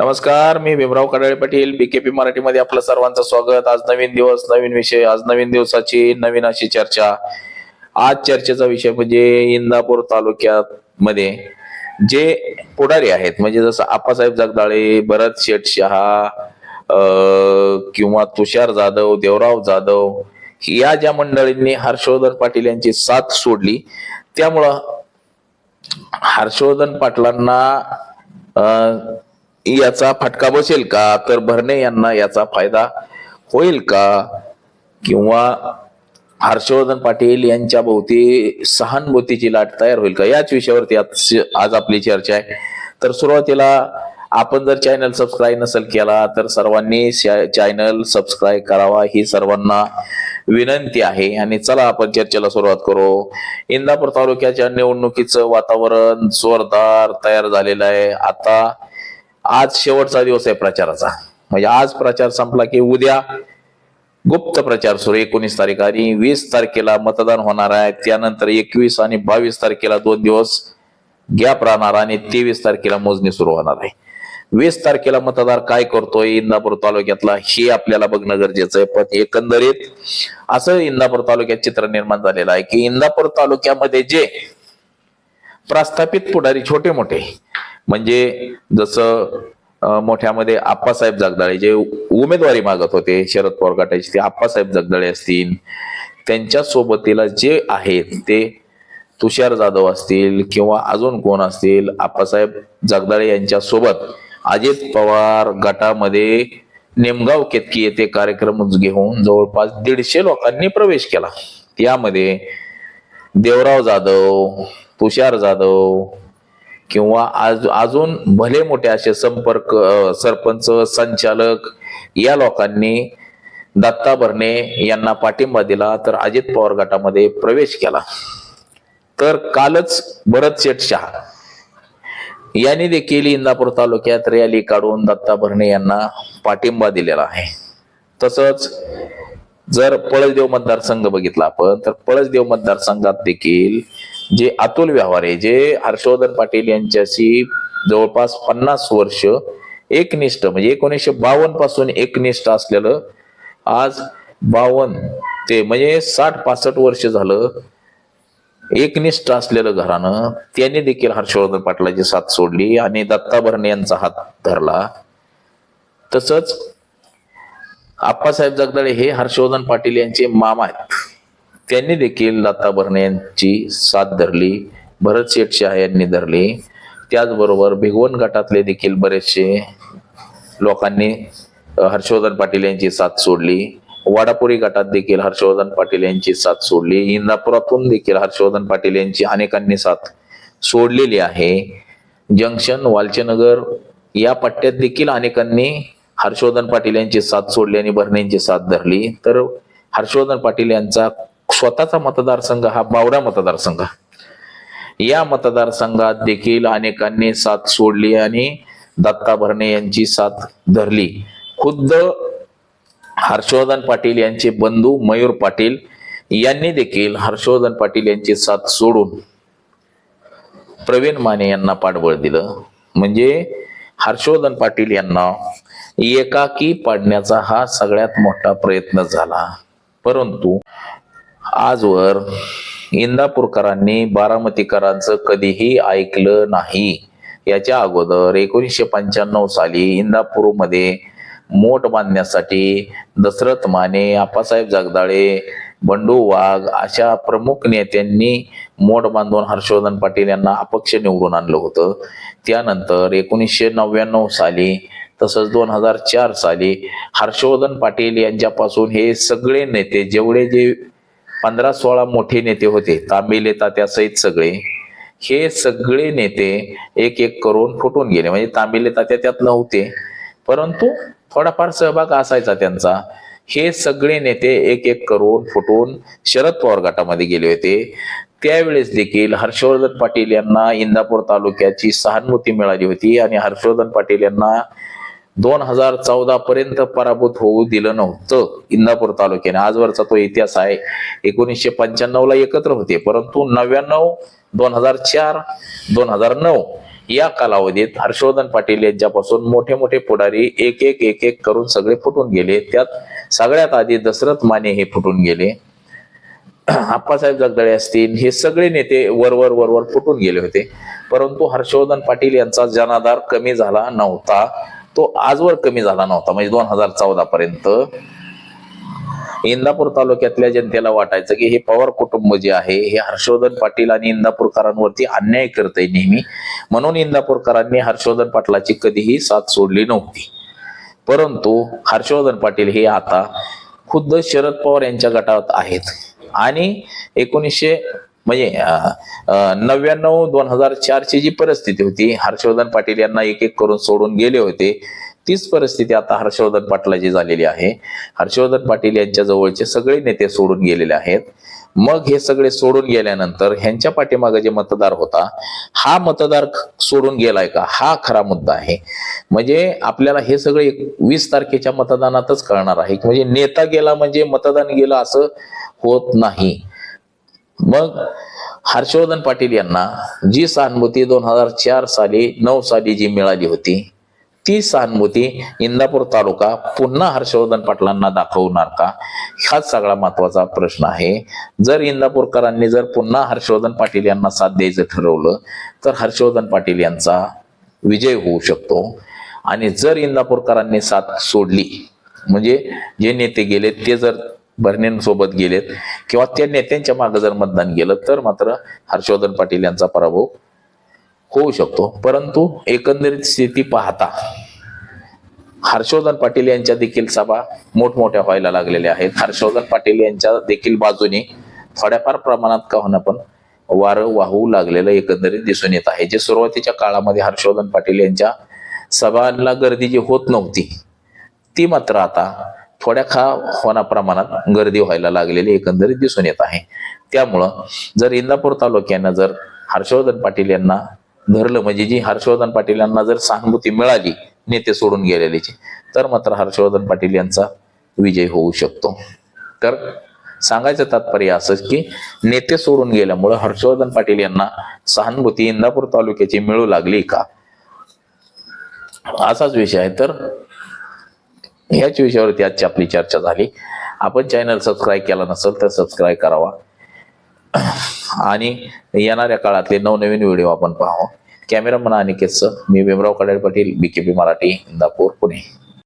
नमस्कार मी भीमराव कडाळे पाटील बीकेपी मराठीमध्ये आपलं सर्वांचं स्वागत. आज नवीन दिवस नवीन विषय आज नवीन दिवसाची नवीन अशी चर्चा. आज चर्चेचा विषय म्हणजे इंदापूर तालुक्यात मध्ये जे पुढारी आहेत म्हणजे जसं आप्पासाहेब जगदाळे भरत शेठ शहा किंवा तुषार जाधव देवराव जाधव या ज्या मंडळींनी हर्षवर्धन पाटील यांची साथ सोडली त्यामुळं हर्षवर्धन पाटलांना याचा फटका बसेल का? तर भरणे यांना याचा फायदा होईल का? किंवा हर्षवर्धन पाटील यांच्या भोवती सहानुभूतीची लाट तयार होईल का? याच विषयावरती आज आज आपली चर्चा आहे. तर सुरुवातीला आपण जर चॅनल सबस्क्राईब नसेल केला तर सर्वांनी चॅनल सबस्क्राईब करावा ही सर्वांना विनंती आहे. आणि चला आपण चर्चेला सुरुवात करू. इंदापूर तालुक्याच्या निवडणुकीचं वातावरण जोरदार तयार झालेलं आहे. आता आज शेवटचा दिवस आहे प्रचाराचा. म्हणजे आज प्रचार संपला की उद्या गुप्त प्रचार सुरू. एकोणीस तारीख आणि वीस तारखेला मतदान होणार आहे. त्यानंतर एकवीस आणि बावीस तारखेला दोन दिवस गॅप राहणार आणि तेवीस तारखेला मोजणी सुरू होणार आहे. वीस तारखेला मतदार काय करतोय? इंदापूर तालुक्यातला हे आपल्याला बघणं गरजेचं आहे. पण एकंदरीत असं इंदापूर तालुक्यात चित्र निर्माण झालेलं आहे की इंदापूर तालुक्यामध्ये जे प्रस्थापित पुढारी छोटे मोठे म्हणजे जसं मोठ्यामध्ये आप्पासाहेब जगदाळे जे उमेदवारी मागत होते शरद पवार गटाचे ते आप्पासाहेब जगदाळे असतील. त्यांच्या सोबतीला जे आहेत ते तुषार जाधव असतील किंवा अजून कोण असतील आप्पासाहेब जगदाळे यांच्या सोबत अजित पवार गटामध्ये नेमगाव केतकी येथे कार्यक्रम घेऊन जवळपास दीडशे लोकांनी प्रवेश केला. यामध्ये देवराव जाधव तुषार जाधव किंवा आज अजून भले मोठे असे संपर्क सरपंच संचालक या लोकांनी दत्ता भरणे यांना पाठिंबा दिला तर अजित पवार गटामध्ये प्रवेश केला. तर कालच भरत शेठ शहा यांनी देखील इंदापूर तालुक्यात रॅली काढून दत्ता भरणे यांना पाठिंबा दिलेला आहे. तसंच जर पळसदेव मतदारसंघ बघितला आपण तर पळसदेव मतदारसंघात देखील जे अतुल व्यवहारे जे हर्षवर्धन पाटील यांच्याशी जवळपास पन्नास वर्ष एकनिष्ठ म्हणजे एकोणीसशे बावन्नपासून एकनिष्ठ असलेलं आज बावन्न ते म्हणजे साठ पासष्ट वर्ष झालं एकनिष्ठ असलेलं घरानं त्यांनी देखील हर्षवर्धन पाटलाची साथ सोडली आणि दत्ता भरणे यांचा हात धरला. तसंच आप्पासाहेब जगदाळे हे हर्षवर्धन पाटील यांचे मामा आहेत. त्यांनी देखील लता भरणे यांची साथ धरली. भरत शेठ शहा यांनी धरली. त्याचबरोबर भिगवण गटातले देखील बरेचसे लोकांनी हर्षवर्धन पाटील यांची साथ सोडली. वाडापुरी गटात देखील हर्षवर्धन पाटील यांची साथ सोडली. इंदापुरातून देखील हर्षवर्धन पाटील यांची अनेकांनी साथ सोडलेली आहे. जंक्शन वालचेनगर या पट्ट्यात देखील अनेकांनी हर्षवर्धन पाटील यांची साथ सोडली आणि भरणेंची साथ धरली. तर हर्षवर्धन पाटील यांचा स्वतःचा मतदारसंघ हा बावडा मतदारसंघ. या मतदारसंघात देखील अनेकांनी साथ सोडली आणि दत्ता भरणे यांची साथ धरली. खुद्द हर्षवर्धन पाटील यांचे बंधू मयूर पाटील यांनी देखील हर्षवर्धन पाटील यांची साथ सोडून प्रवीण माने यांना पाठबळ दिलं. म्हणजे हर्षवर्धन पाटील यांना एकाकी पाडण्याचा हा सगळ्यात मोठा प्रयत्न झाला. परंतु आजवर इंदापूरकरांनी बारामतीकरांचं कधीही ऐकलं नाही. याच्या अगोदर एकोणीसशे पंच्याण्णव साली इंदापूरमध्ये मोठ बांधण्यासाठी दशरथ माने आप्पासाहेब जगदाळे बंडू वाघ अशा प्रमुख नेत्यांनी मोठ बांधून हर्षवर्धन पाटील यांना अपक्ष निवडून आणलं होतं. त्यानंतर एकोणीसशे नव्याण्णव साली तसंच दोन हजार चार साली हर्षवर्धन पाटील यांच्यापासून हे सगळे नेते जेवढे जे पंधरा सोळा मोठे नेते होते. तांबेले तात्यासहित सगळे. हे सगळे नेते एक एक करून फुटून गेले. म्हणजे तांबेले तात्या त्यात नव्हते. परंतु थोडाफार सहभाग असायचा त्यांचा. हे सगळे नेते एक एक करून फुटून शरद पवार गटामध्ये गेले होते. त्यावेळेस देखील हर्षवर्धन पाटील यांना इंदापूर तालुक्याची सहानुभूती मिळाली होती आणि हर्षवर्धन पाटील यांना दोन हजार चौदा पर्यंत पराभूत होऊ दिलं नव्हतं इंदापूर तालुक्याने. आजवरचा तो इतिहास आहे. एकोणीसशे पंच्याण्णव ला एकत्र होते परंतु नव्याण्णव दोन हजार चार दोन हजार नऊ या कालावधीत हर्षवर्धन पाटील यांच्यापासून मोठे मोठे पुढारी एक एक एक एक करून सगळे फुटून गेले. त्यात सगळ्यात आधी दशरथ माने हे फुटून गेले. आप्पासाहेब जगदळे असतील हे सगळे नेते वरवर वरवर फुटून गेले होते. परंतु हर्षवर्धन पाटील यांचा जनाधार कमी झाला नव्हता. तो आजवर कमी झाला नव्हता. म्हणजे दोन हजार चौदा पर्यंत. इंदापूर तालुक्यातल्या जनतेला वाटायचं की हे पवार कुटुंब जे आहे हे हर्षवर्धन पाटील आणि इंदापूरकरांवरती अन्याय करतय नेहमी. म्हणून इंदापूरकरांनी हर्षवर्धन पाटलाची कधीही साथ सोडली नव्हती. परंतु हर्षवर्धन पाटील हे आता खुद्द शरद पवार यांच्या गटात आहेत. आणि एकोणीसशे म्हणजे नव्याण्णव दोन हजार चारची जी परिस्थिती होती हर्षवर्धन पाटील यांना एक एक करून सोडून गेले होते तीच परिस्थिती आता हर्षवर्धन पाटलाची झालेली आहे. हर्षवर्धन पाटील यांच्या जवळचे सगळे नेते सोडून गेलेले आहेत. मग हे सगळे सोडून गेल्यानंतर ह्यांच्या पाठीमागे जे मतदार होता हा मतदार सोडून गेलाय का? हा खरा मुद्दा आहे. म्हणजे आपल्याला हे सगळे वीस तारखेच्या मतदानातच कळणार आहे. की म्हणजे नेता गेला म्हणजे मतदान गेलं असं होत नाही. मग हर्षवर्धन पाटील यांना जी सहानुभूती दोन हजार चार साली नऊ साली जी मिळाली होती ती सहानुभूती इंदापूर तालुका पुन्हा हर्षवर्धन पाटलांना दाखवणार का? हाच सगळा महत्त्वाचा प्रश्न आहे. जर इंदापूरकरांनी जर पुन्हा हर्षवर्धन पाटील यांना साथ द्यायचं ठरवलं तर हर्षवर्धन पाटील यांचा विजय होऊ शकतो. आणि जर इंदापूरकरांनी साथ सोडली म्हणजे जे नेते गेले ते जर भरणेंसोबत गेलेत किंवा त्या नेत्यांच्या मागे जर मतदान गेलं तर मात्र हर्षवर्धन पाटील यांचा पराभव होऊ शकतो. परंतु एकंदरीत स्थिती पाहता हर्षवर्धन पाटील यांच्या देखील सभा मोठमोठ्या व्हायला लागलेल्या आहेत. हर्षवर्धन पाटील यांच्या देखील बाजूने थोड्याफार प्रमाणात का होणं पण वारं वाहू लागलेलं एकंदरीत दिसून येत आहे. जे सुरुवातीच्या काळामध्ये हर्षवर्धन पाटील यांच्या सभांना गर्दी जी होत नव्हती ती मात्र आता थोड्या खा होण्या प्रमाणात गर्दी व्हायला लागलेली एकंदरीत दिसून येत आहे. त्यामुळं जर इंदापूर तालुक्यानं जर हर्षवर्धन पाटील यांना धरलं म्हणजे जी हर्षवर्धन पाटील यांना जर सहानुभूती मिळाली नेते सोडून गेलेलीची तर मात्र हर्षवर्धन पाटील यांचा विजय होऊ शकतो. तर सांगायचं तात्पर्य असंच की नेते सोडून गेल्यामुळं हर्षवर्धन पाटील यांना सहानुभूती इंदापूर तालुक्याची मिळू लागली का? असाच विषय आहे. तर ह्याच विषयावरती आजची आपली चर्चा झाली. आपण चॅनल सबस्क्राईब केला नसेल तर सबस्क्राईब करावा. आणि येणाऱ्या काळातले नवनवीन व्हिडिओ आपण पाहावं कॅमेरामन अनिकेतचं मी भीमराव कडाड पाटील बीकेपी मराठी इंदापूर पुणे.